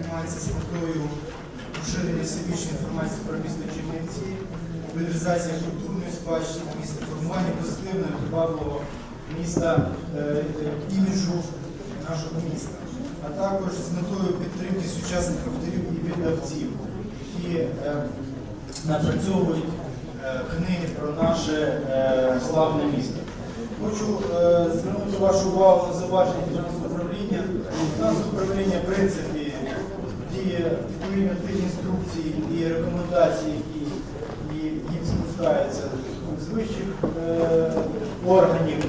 приймається з метою поширення всебічної інформації про місто Чернівці, популяризація культурної спадщини міста, формування позитивного привабливого міста е, е, іміджу нашого міста, а також з метою підтримки сучасних авторів і видавців, які е, напрацьовують е, книги про наше е, славне місто. Хочу звернути вашу увагу на зауваження фінансового управління. Фінансове управління, в принципі, діє відповідно тих і рекомендацій, які їм спускаються з вищих е, органів.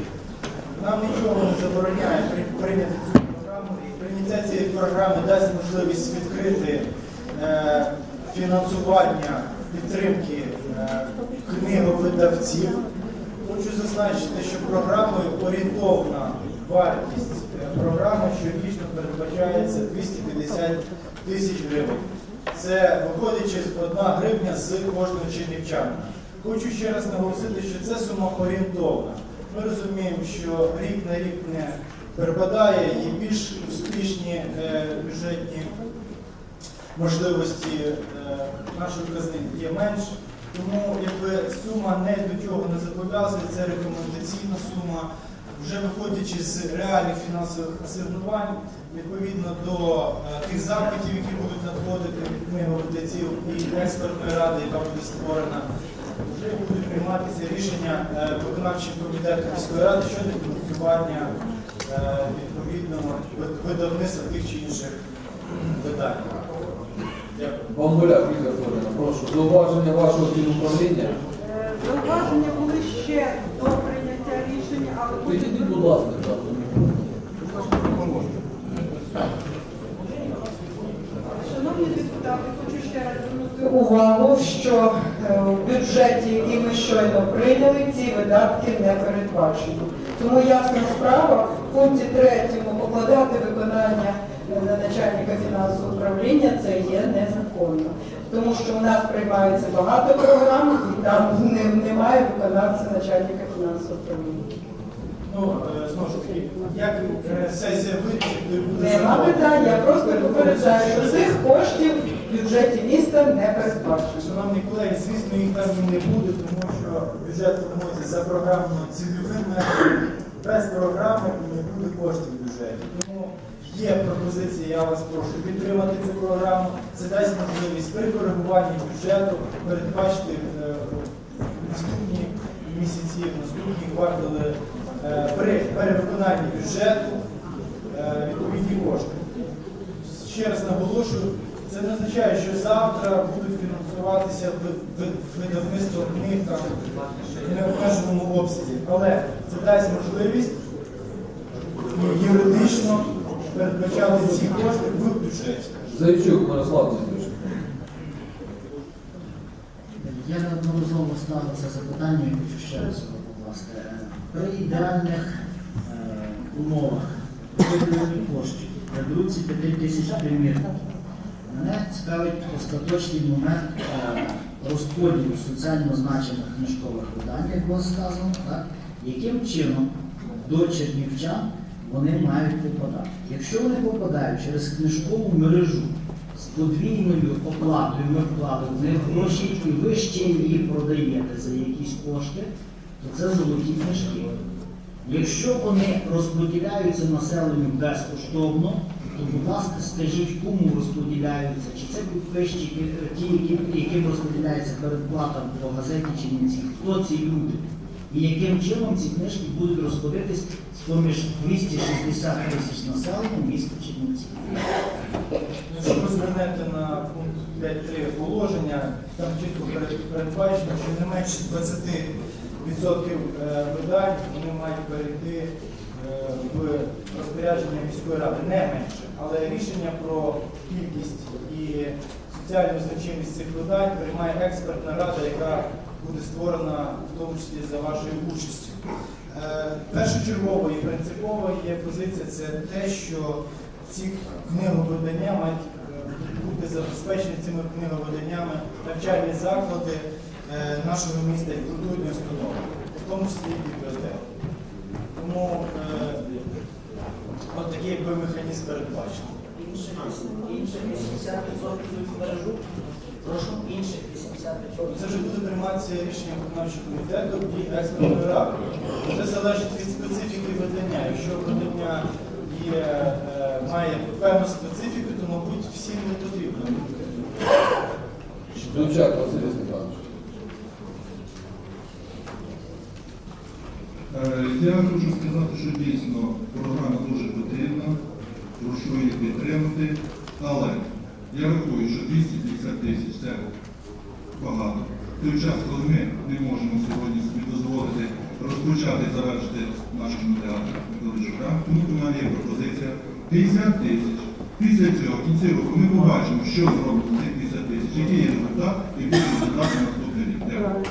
Нам нічого не забороняє прийняти цю програму. І прийняття цієї програми дасть можливість відкрити е, фінансування підтримки е, книговидавців. Хочу зазначити, що програмою орієнтовна вартість щорічно передбачається 250 тисяч гривень. Це виходячи з 1 гривня з кожного чернівчанина. Хочу ще раз наголосити, що це сума орієнтовна. Ми розуміємо, що рік на рік не перепадає і більш успішні е, бюджетні можливості е, нашої казни є менше. Тому якби сума не до чого не зобов'язує, це рекомендаційна сума. Вже виходячи з реальних фінансових асигнувань, відповідно до е, тих запитів, які будуть надходити від книговидавців і експертної ради, яка буде створена, вже будуть прийматися рішення е, виконавчим комітетом міської ради щодо фінансування е, відповідного видавництва тих чи інших видань. Дякую. Бамбуляк Віктор прошу. Зауваження вашого управління. Зауваження були ще до так. Шановні депутати, хочу ще звернути увагу, що е, в бюджеті, який ми щойно прийняли, ці видатки не передбачені. Тому ясна справа в пункті третьому покладати виконання е, на начальника фінансового управління це є незаконно. Тому що у нас приймається багато програм, і там немає виконавця начальника фінансового управління. Ну, е, знову ж таки, як е, сесія вирішить, Нема питань, я просто попереджаю, що цих коштів в бюджеті міста не передбачено. Шановні колеги, звісно, їх там і не буде, тому що бюджет формується за програмою цільовим методом. Без програми не буде коштів в бюджеті. Тому є пропозиція, я вас прошу підтримати цю програму. Це дасть можливість при коригуванні бюджету передбачити е, наступні місяці, наступні квартали е, при перевиконанні бюджету е, відповідні кошти. Ще раз наголошую, це не означає, що завтра будуть фінансуватися ви- ви- видавництво книг там в необмеженому обсязі. Але це дасть можливість юридично передбачати ці кошти в бюджеті. Зайчук Мирослав Я неодноразово ставив це запитання і хочу ще раз його покласти. При ідеальних е, умовах виділення коштів для беруться 5 тисяч примірників. Мене цікавить остаточний момент е, розподілу соціально значених книжкових видань, як було сказано, так? яким чином до чернівчан вони мають попадати. Якщо вони попадають через книжкову мережу подвійною оплатою, ми вкладемо гроші, і ви ще її продаєте за якісь кошти, то це золоті книжки. Якщо вони розподіляються населенню безкоштовно, то, будь ласка, скажіть, кому розподіляються, чи це підписчики, е, ті, яким розподіляється передплата по газеті Чернівці, хто ці люди? І яким чином ці книжки будуть розходитись поміж 260 тисяч населення міста Чернівці? Якщо ви звернете на пункт 5.3 положення, там чітко передбачено, що не менше 20% е, видань вони мають перейти е, в розпорядження міської ради, не менше. Але рішення про кількість і соціальну значимість цих видань приймає експертна рада, яка буде створена в тому числі за вашою участю. Е, Першочергово і принципово є позиція це те, що ці книговидання мають е, бути забезпечені цими книговиданнями навчальні заклади е, нашого міста і культурні установи, в тому числі і бібліотеки. Тому от такий якби механізм передбачений. інших 80% йдуть мережу. Прошу інших 80%. Це вже буде прийматися рішення виконавчого комітету і експертної ради. Це залежить від специфіки видання. Якщо видання є, е, має певну специфіку, то, мабуть, всім не потрібно. Дучак Василь Степанович. Е, Я хочу сказати, що дійсно програма дуже потрібна, прошу її підтримати, але я рахую, що 250 тисяч це багато. В той час, коли ми не можемо сьогодні собі дозволити розпочати і завершити наш кінотеатр Миколаївський тому у мене є пропозиція 50 тисяч. Після цього, в кінці року, ми побачимо, що зробимо цих 50 тисяч, який є результат, і буде результат на наступний рік. Дякую.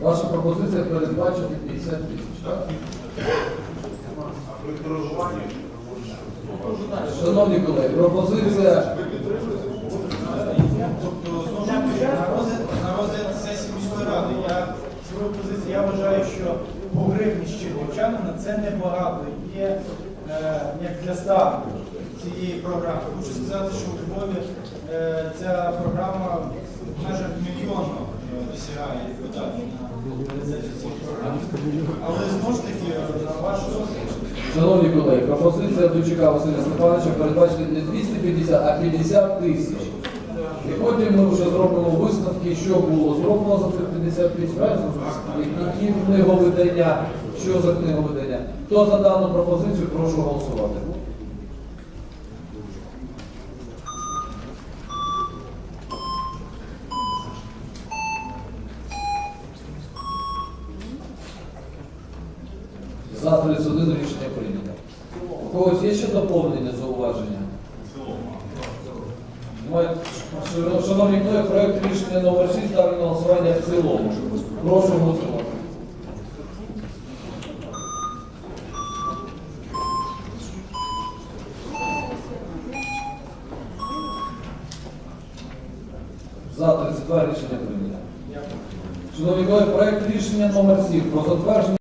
Ваша пропозиція передбачити 50 тисяч, так? Шановні колеги, пропозиція на розгляд, сесії міської ради. Я свою позицію, я вважаю, що по гривні з червочанина це небагато. Є е, як для старту цієї програми. Хочу сказати, що у Львові е, ця програма в межах мільйона е, досягає видатків на реалізацію цієї програми. Але знову ж таки, е, на ваш розгляд. Шановні колеги, пропозиція Дучика Василя Степановича передбачити не 250, а 50 тисяч. І потім ми вже зробимо висновки, що було зроблено за цих 50 тисяч. Які книговидання, що за книговидання. Хто за дану пропозицію, прошу голосувати. За 31 рішення прийнято. У когось є ще доповнення, зауваження? Шановні колеги, проект рішення номер 6 ставлю на голосування в цілому. Прошу голосувати. За 32 рішення прийнято. Шановні колеги, проект рішення номер 7 про затвердження